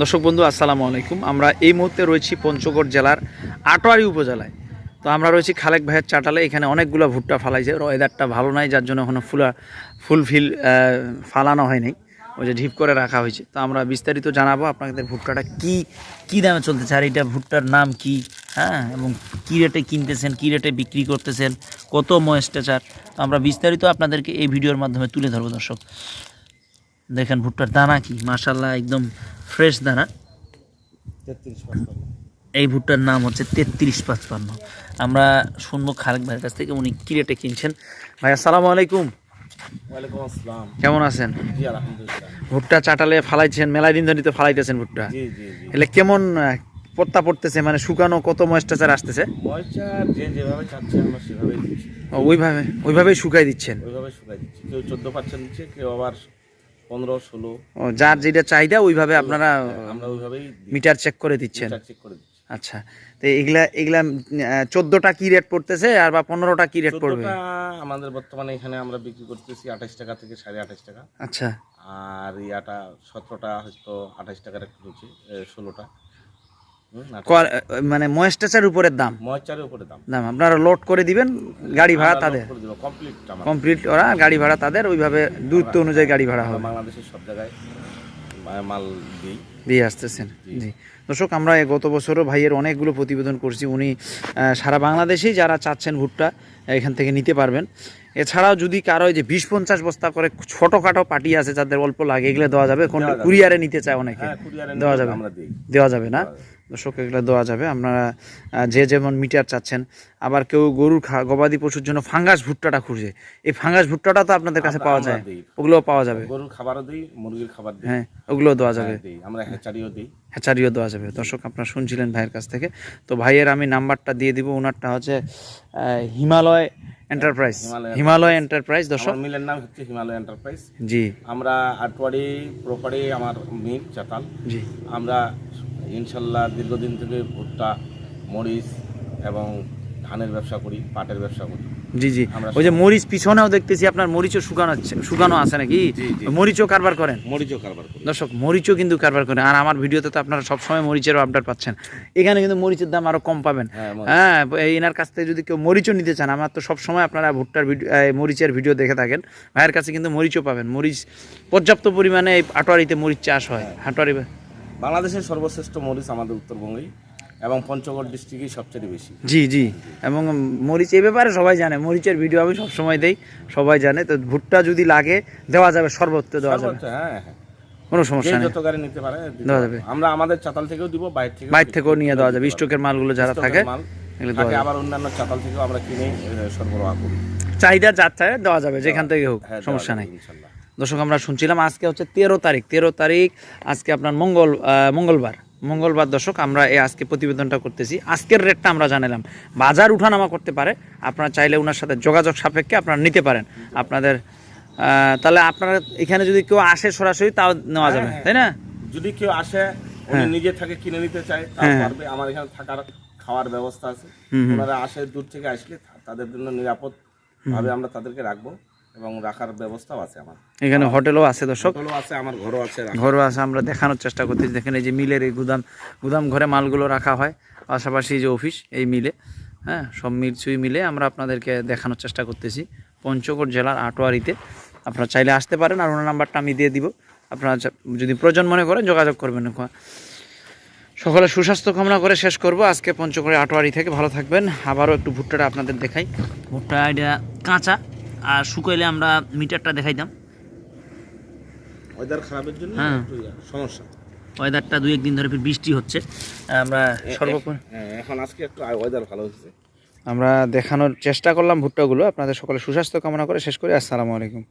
দর্শক বন্ধু, আসসালামু আলাইকুম। আমরা এই মুহূর্তে রয়েছি পঞ্চগড় জেলার আটোয়ারি উপজেলায়। তো আমরা রয়েছি খালেক ভাইয়ের চাটালে, এখানে অনেকগুলো ভুট্টা ফালাইছে। ওয়েদারটা ভালো নাই, যার জন্য এখনও ফুলা ফুলফিল ফালানো হয়নি ওই যে ঢিপ করে রাখা হয়েছে। তো আমরা বিস্তারিত জানাব আপনাদের ভুট্টাটা কি কি দামে চলতেছে, আর এটা ভুট্টার নাম কি হ্যাঁ? এবং কী রেটে কিনতেছেন, কী রেটে বিক্রি করতেছেন, কত ময়েস্টেচার তো আমরা বিস্তারিত আপনাদেরকে এই ভিডিওর মাধ্যমে তুলে ধরবো, দর্শক। দেখেন ভুট্টার দানা কি? মাশাল্লাহ একদম ফ্রেশ দানা। এই ভুট্টার নাম হচ্ছে তেত্রিশ পাঁচপান্ন। আমরা শুনব খালেক ভাইয়ের কাছ থেকে উনি কি রেটে কিনছেন। ভাই আসসালামু আলাইকুম। কেমন আছেন? ভুট্টা চাটালে ফালাইছেন মেলাই দিন ধরে ফালাইতেছেন ভুট্টা। এলে কেমন পত্তা পড়তেছে? মানে শুকানো কত ময়েস্টাচার আসতেছে? ওইভাবে ওইভাবেই শুকাই দিচ্ছেন? ওইভাবে শুকাই দিচ্ছি। কেউ চোদ্দ পার্সেন্ট দিচ্ছে কেউ আবার পনেরো ষোলো। যার যেটা চাহিদা ওইভাবে আপনারা আমরা ওইভাবেই মিটার চেক করে দিচ্ছেন? চেক করে দিচ্ছি। আচ্ছা। তো এগুলা এগুলা চোদ্দোটা কি রেট পড়তেছে আর বা পনেরোটা কি রেট পড়বে? আমাদের বর্তমানে এখানে আমরা বিক্রি করতেছি আঠাশ টাকা থেকে সাড়ে আঠাশ টাকা। আচ্ছা। আর ইয়াটা সতেরোটা হয়তো আঠাশ টাকার একটা হচ্ছে ষোলোটা। মানে ময়েস্টাচার উপরের দাম? ময়চারের উপরে দাম। দাম আপনারা লোড করে দিবেন গাড়ি ভাড়া তাদের। কমপ্লিট ওরা গাড়ি ভাড়া তাদের ওইভাবে দূরত্ব অনুযায়ী গাড়ি ভাড়া হবে। বাংলাদেশের সব জায়গায় মাল দিই। দিয়ে আসতেছেন। জি। দর্শক আমরা গত বছরও ভাইয়ের অনেকগুলো প্রতিবেদন করছি। উনি সারা বাংলাদেশেই যারা চাচ্ছেন ভুট্টা এখান থেকে নিতে পারবেন। এছাড়াও যদি কারও যে বিশ পঞ্চাশ বস্তা করে ছোটোখাটো পার্টি আছে যাদের অল্প লাগে এগুলো দেওয়া যাবে। কোন কুরিয়ারে নিতে চায় অনেকে হ্যাঁ দেওয়া যাবে। দেওয়া যাবে না? দর্শক এগুলো দেওয়া যাবে। আপনারা যে যেমন মিটার চাচ্ছেন আবার কেউ গরুর খা গবাদি পশুর জন্য ফাঙ্গাস ভুট্টাটা খুঁজে। এই ফাঙ্গাস ভুট্টাটা তো আপনাদের কাছে পাওয়া যায়। ওগুলোও পাওয়া যাবে। গরুর খাবারও দিই মুরগির খাবার দিই। হ্যাঁ ওগুলোও দেওয়া যাবে। হ্যাঁ, আমরা হ্যাচারিও দিই। হ্যাচারিও দেওয়া যাবে। দর্শক আপনারা শুনছিলেন ভাইয়ের কাছ থেকে। তো ভাইয়ের আমি নাম্বারটা দিয়ে দিব। ওনারটা হচ্ছে হিমালয় এন্টারপ্রাইজ। হিমালয় হিমালয় এন্টারপ্রাইজ দর্শক। মিলের নাম হচ্ছে হিমালয় এন্টারপ্রাইজ। জি। আমরা আটওয়ারি প্রপারে আমার মিল চাতাল। জি। আমরা ইনশাল্লাহ দীর্ঘদিন থেকে ভুট্টা মরিচ এবং ধানের ব্যবসা করি পাটের ব্যবসা করি। জি জি। আমরা ওই যে মরিচ পিছনেও দেখতেছি আপনার মরিচও শুকানো শুকানো আছে নাকি। মরিচও কারবার করেন? মরিচও কারবার করি। দর্শক মরিচও কিন্তু কারবার করেন। আর আমার ভিডিওতে তো আপনারা সবসময় মরিচেরও আপডেট পাচ্ছেন। এখানে কিন্তু মরিচের দাম আরও কম পাবেন। হ্যাঁ হ্যাঁ এনার কাছ থেকে যদি কেউ মরিচও নিতে চান আমার তো সবসময় আপনারা ভুট্টার ভিডিও মরিচের ভিডিও দেখে থাকেন। ভাইয়ের কাছে কিন্তু মরিচও পাবেন। মরিচ পর্যাপ্ত পরিমাণে এই আটোয়ারিতে মরিচ চাষ হয়। হ্যাঁ। হাটোয়ারি বাংলাদেশের সর্বশ্রেষ্ঠ মরিচ আমাদের উত্তরবঙ্গেই এবং পঞ্চগড় ডিস্ট্রিক্টই সবচেয়ে বেশি। জি জি। এবং মরিচ এই ব্যাপারে সবাই জানে মরিচের ভিডিও আমি সবসময় দেই সবাই জানে। তো ভুট্টা যদি লাগে দেওয়া যাবে সর্বত্র দেওয়া যাবে। হ্যাঁ হ্যাঁ। কোনো সমস্যা নেই। যত গাড়ি নিতে পারে দেওয়া যাবে। আমরা আমাদের চাতাল থেকেও দিব বাইরে থেকে বাইর থেকেও নিয়ে দেওয়া যাবে। স্টকের মালগুলো যারা থাকে থাকে আবার অন্যান্য চাতাল থেকেও আমরা কিনে সরবরাহ করি। চাহিদা থাকে দেওয়া যাবে যেখান থেকে হোক হ্যাঁ সমস্যা নেই। যাবে ইনশাল্লাহ। দর্শক আমরা শুনছিলাম আজকে হচ্ছে তেরো তারিখ তেরো তারিখ আজকে আপনার মঙ্গল মঙ্গলবার। মঙ্গলবার দর্শক আমরা এই আজকে প্রতিবেদনটা করতেছি। আজকের রেটটা আমরা জানালাম। বাজার উঠানামা করতে পারে আপনারা চাইলে ওনার সাথে যোগাযোগ সাপেক্ষে আপনারা নিতে পারেন। আপনাদের আহ, তাহলে আপনারা এখানে যদি কেউ আসে সরাসরি তাও নেওয়া যাবে তাই না? যদি কেউ আসে উনি নিজে থেকে কিনে নিতে চায় তাও হ্যাঁ। পারবে। আমার এখানে থাকার খাওয়ার ব্যবস্থা আছে। ওনারা আসে দূর থেকে আসলে তাদের জন্য নিরাপদ ভাবে আমরা তাদেরকে রাখব। এবং রাখার ব্যবস্থাও আছে আমার। এখানে হোটেলও আছে দর্শক। হোটেলও আছে আমার ঘরও আছে। ঘরও আছে আমরা দেখানোর চেষ্টা করতেছি দেখেন এই যে মিলের এই গুদাম গুদাম ঘরে মালগুলো রাখা হয়। পাশাপাশি যে অফিস এই মিলে হ্যাঁ সব মিলচুই মিলে আমরা আপনাদেরকে দেখানোর চেষ্টা করতেছি। পঞ্চগড় জেলার আটোয়ারিতে। আপনারা চাইলে আসতে পারেন আর ওনার নাম্বারটা আমি দিয়ে দিব। আপনারা যদি প্রয়োজন মনে করেন যোগাযোগ করবেন সকলে সুস্বাস্থ্য কামনা করে শেষ করব। আজকে পঞ্চগড়ে আটোয়ারি থেকে ভালো থাকবেন। আবারও একটু ভুট্টাটা আপনাদের দেখাই। ভুট্টা এটা কাঁচা। আর শুকাইলে আমরা মিটারটা দেখাইতাম ওয়েদার খারাপের জন্য হ্যাঁ। সমস্যা। ওয়েদারটা দুই একদিন ধরে ফির বৃষ্টি হচ্ছে। আমরা সর্বোপরি হ্যাঁ এখন আজকে একটু ওয়েদার ভালো হচ্ছে আমরা দেখানোর চেষ্টা করলাম ভুট্টাগুলো। আপনাদের সকলে সুস্বাস্থ্য কামনা করে শেষ করি। আসসালামু আলাইকুম।